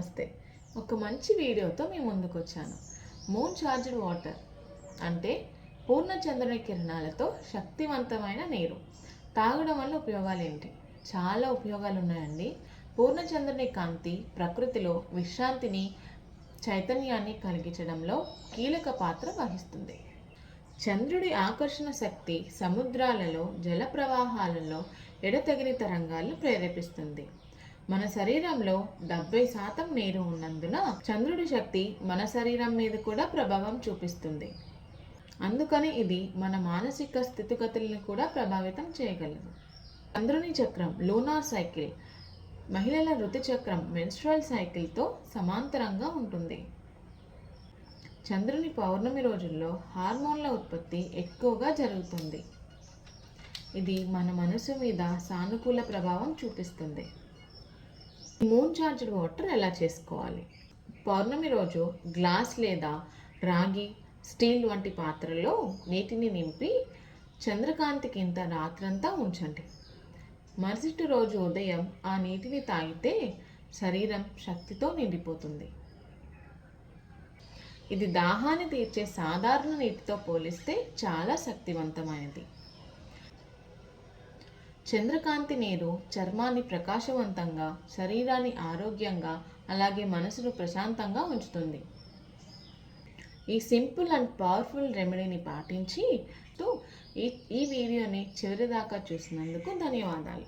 నమస్తే. ఒక మంచి వీడియోతో మీ ముందుకు వచ్చాను మూన్ చార్జ్డ్ వాటర్ అంటే పూర్ణచంద్రుని కిరణాలతో శక్తివంతమైన నీరు. తాగడం వల్ల ఉపయోగాలు ఏంటి? చాలా ఉపయోగాలు ఉన్నాయండి పూర్ణచంద్రుని కాంతి ప్రకృతిలో విశ్రాంతిని చైతన్యాన్ని కలిగించడంలో కీలక పాత్ర వహిస్తుంది. చంద్రుడి ఆకర్షణ శక్తి సముద్రాలలో జల ప్రవాహాలలో ఎడతగిన తరంగాలను ప్రేరేపిస్తుంది. మన శరీరంలో డెబ్బై శాతం నీరు ఉన్నందున చంద్రుడి శక్తి మన శరీరం మీద కూడా ప్రభావం చూపిస్తుంది. అందుకని ఇది మన మానసిక స్థితిగతులను కూడా ప్రభావితం చేయగలదు. చంద్రుని చక్రం లూనార్ సైకిల్ మహిళల ఋతుచక్రం మెన్స్ట్రల్ సైకిల్తో సమాంతరంగా ఉంటుంది. చంద్రుని పౌర్ణమి రోజుల్లో హార్మోన్ల ఉత్పత్తి ఎక్కువగా జరుగుతుంది. ఇది మన మనసు మీద సానుకూల ప్రభావం చూపిస్తుంది. మూన్ చార్జ్డ్ వాటర్ ఎలా చేసుకోవాలి? పౌర్ణమి రోజు గ్లాస్ లేదా రాగి స్టీల్ వంటి పాత్రలో నీటిని నింపి చంద్రకాంతి కింద రాత్రంతా ఉంచండి. మరుసటి రోజు ఉదయం ఆ నీటిని తాగితే శరీరం శక్తితో నిండిపోతుంది. ఇది దాహాన్ని తీర్చే సాధారణ నీటితో పోలిస్తే చాలా శక్తివంతమైనది. చంద్రకాంతి నీరు చర్మాన్ని ప్రకాశవంతంగా శరీరాన్ని ఆరోగ్యంగా అలాగే మనసును ప్రశాంతంగా ఉంచుతుంది. ఈ సింపుల్ అండ్ పవర్ఫుల్ రెమెడీని పాటించి ఈ ఈ వీడియోని చివరిదాకా చూసినందుకు ధన్యవాదాలు.